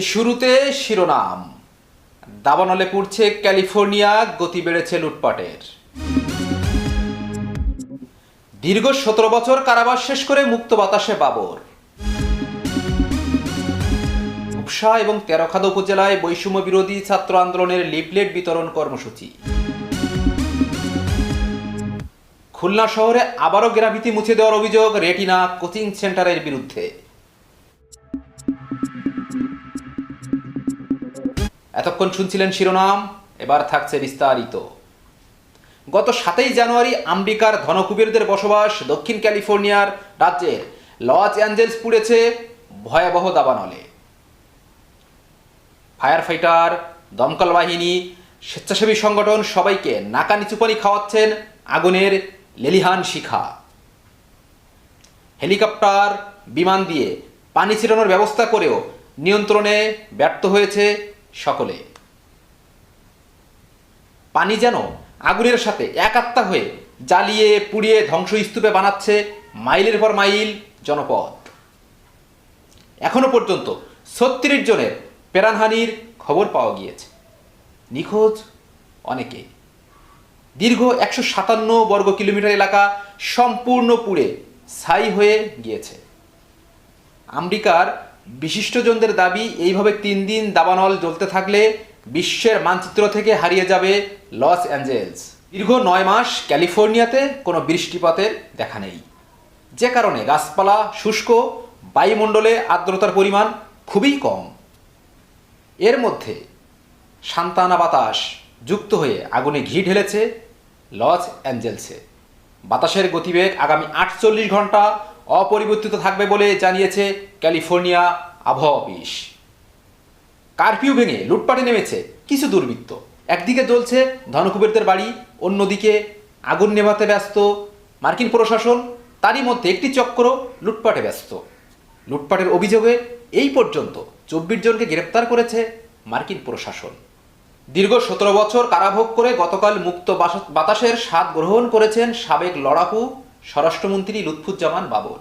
শুরুতে শিরোনাম। দাবানলে পুড়ছে ক্যালিফোর্নিয়া, গতি বেড়েছে লুটপাটের। দীর্ঘ সতেরো বছর কারাবাস শেষ করে মুক্ত বাতাসে বাবর। উপসা এবং তেরোখাদা উপজেলায় বৈষম্য বিরোধী ছাত্র আন্দোলনের লিফলেট বিতরণ কর্মসূচি। খুলনা শহরে আবারও গ্রাফিতি মুছে দেওয়ার অভিযোগ রেটিনা কোচিং সেন্টারের বিরুদ্ধে। এতক্ষণ শুনছিলেন শিরোনাম, এবার থাকছে বিস্তারিত। গত সাতই জানুয়ারি আমেরিকার ধনকুবেরদের বসবাস দক্ষিণ ক্যালিফোর্নিয়ার রাজ্যের লস অ্যাঞ্জেলস পুড়েছে ভয়াবহ দাবানলে। ফায়ার ফাইটার দমকল বাহিনী, স্বেচ্ছাসেবী সংগঠন সবাইকে নাকা নিচুপানি খাওয়াচ্ছেন আগুনের লেলিহান শিখা। হেলিকপ্টার, বিমান দিয়ে পানি ছিটানোর ব্যবস্থা করেও নিয়ন্ত্রণে ব্যর্থ হয়েছে সকলে। পানি যেন আগুনের সাথে একাত্মা হয়ে জ্বালিয়ে, পুড়িয়ে ধ্বংসস্তূপে বানাচ্ছে মাইলের পর মাইল জনপদ। এখনও পর্যন্ত ছত্রিশ জনের প্রাণহানির খবর পাওয়া গিয়েছে। নিখোঁজ অনেকে। দীর্ঘ একশো সাতান্ন বর্গ কিলোমিটার এলাকা সম্পূর্ণ পুড়ে ছাই হয়ে গিয়েছে। আমেরিকার বিশিষ্টজনদের দাবি, এইভাবে তিন দিন দাবানল জ্বলতে থাকলে বিশ্বের মানচিত্র থেকে হারিয়ে যাবে লস অ্যাঞ্জেলস। দীর্ঘ নয় মাস ক্যালিফোর্নিয়াতে কোনো বৃষ্টিপাতের দেখা নেই। যে কারণে গাছপালা শুষ্ক, বায়ুমণ্ডলে আর্দ্রতার পরিমাণ খুবই কম। এর মধ্যে সান্তানা বাতাস যুক্ত হয়ে আগুনে ঘি ঢেলেছে লস অ্যাঞ্জেলসে। বাতাসের গতিবেগ আগামী আটচল্লিশ ঘণ্টা অপরিবর্তিত থাকবে বলে জানিয়েছে ক্যালিফোর্নিয়া আবহাওয়া অফিস। কারফিউ ভেঙে লুটপাটে নেমেছে কিছু দুর্বৃত্ত। একদিকে জ্বলছে ধনকুবেরদের বাড়ি, অন্যদিকে আগুন নেভাতে ব্যস্ত মার্কিন প্রশাসন, তারই মধ্যে একটি চক্র লুটপাটে ব্যস্ত। লুটপাটের অভিযোগে এই পর্যন্ত চব্বিশ জনকে গ্রেপ্তার করেছে মার্কিন প্রশাসন। দীর্ঘ সতেরো বছর কারাভোগ করে গতকাল মুক্ত বাতাসের স্বাদ গ্রহণ করেছেন সাবেক লড়াকু স্বরাষ্ট্রমন্ত্রী লুৎফুজ্জামান বাবর।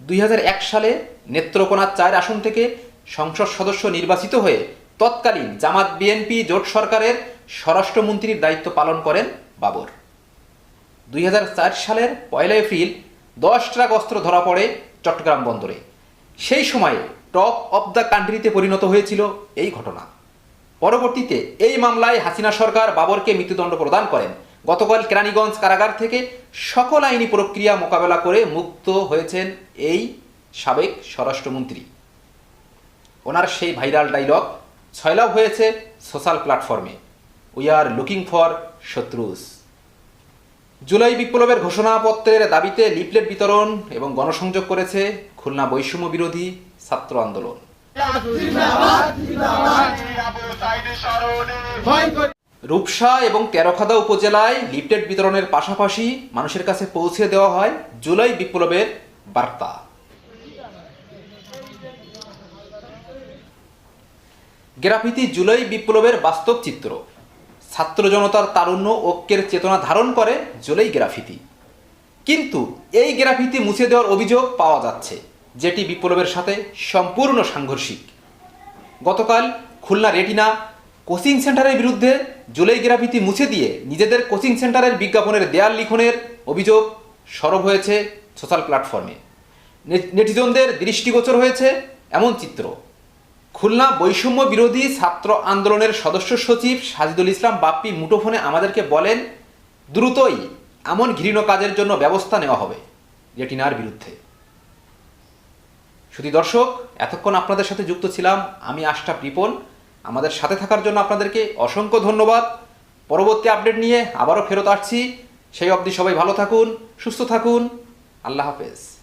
দুই হাজার এক সালে নেত্রকোনার চার আসন থেকে সংসদ সদস্য নির্বাচিত হয়ে তৎকালীন জামাত বিএনপি জোট সরকারের স্বরাষ্ট্রমন্ত্রীর দায়িত্ব পালন করেন বাবর। দুই হাজার চার সালের পয়লা এপ্রিল দশ ট্রাক অস্ত্র ধরা পড়ে চট্টগ্রাম বন্দরে। সেই সময়ে টপ অব দ্য কান্ট্রিতে পরিণত হয়েছিল এই ঘটনা। পরবর্তীতে এই মামলায় হাসিনা সরকার বাবরকে মৃত্যুদণ্ড প্রদান করেন। গতকাল কেরানীগঞ্জ কারাগার থেকে সকল আইনি প্রক্রিয়া মোকাবেলা করে মুক্ত হয়েছেন এই সাবেক স্বরাষ্ট্রমন্ত্রী। ওনার সেই ভাইরাল ডায়লগ ছয়লাভ হয়েছে সোশ্যাল প্ল্যাটফর্মে উই আর লুকিং ফর শত্রুস। জুলাই বিপ্লবের ঘোষণাপত্রের দাবিতে লিফলেট বিতরণ এবং গণসংযোগ করেছে খুলনা বৈষম্য বিরোধী ছাত্র আন্দোলন। রূপসা এবং তেরোখাদা উপজেলায় লিফলেট বিতরণের পাশাপাশি মানুষের কাছে পৌঁছে দেওয়া হয় জুলাই বিপ্লবের বার্তা। গ্রাফিতি জুলাই বিপ্লবের বাস্তব চিত্র। ছাত্র জনতার তারুণ্য, ঐক্যের চেতনা ধারণ করে জুলাই গ্রাফিতি। কিন্তু এই গ্রাফিতি মুছে দেওয়ার অভিযোগ পাওয়া যাচ্ছে, যেটি বিপ্লবের সাথে সম্পূর্ণ সাংঘর্ষিক। গতকাল খুলনা রেটিনা কোচিং সেন্টারের বিরুদ্ধে জুলাই গ্রাফিতি মুছে দিয়ে নিজেদের কোচিং সেন্টারের বিজ্ঞাপনের দেয়াল লিখনের অভিযোগ সরব হয়েছে সোশ্যাল প্ল্যাটফর্মে। নেটিজনদের দৃষ্টিগোচর হয়েছে এমন চিত্র। খুলনা বৈষম্য বিরোধী ছাত্র আন্দোলনের সদস্য সচিব সাজিদুল ইসলাম বাপ্পি মুঠোফোনে আমাদেরকে বলেন, দ্রুতই এমন ঘৃণ কাজের জন্য ব্যবস্থা নেওয়া হবে রেটিনার বিরুদ্ধে। শুধু দর্শক, এতক্ষণ আপনাদের সাথে যুক্ত ছিলাম আমি আশরাফ রিপন। আমাদের সাথে থাকার জন্য আপনাদেরকে অসংখ্য ধন্যবাদ। পরবর্তী আপডেট নিয়ে আবারও ফেরত আসছি। সেই অবধি সবাই ভালো থাকুন, সুস্থ থাকুন। আল্লাহ হাফেজ।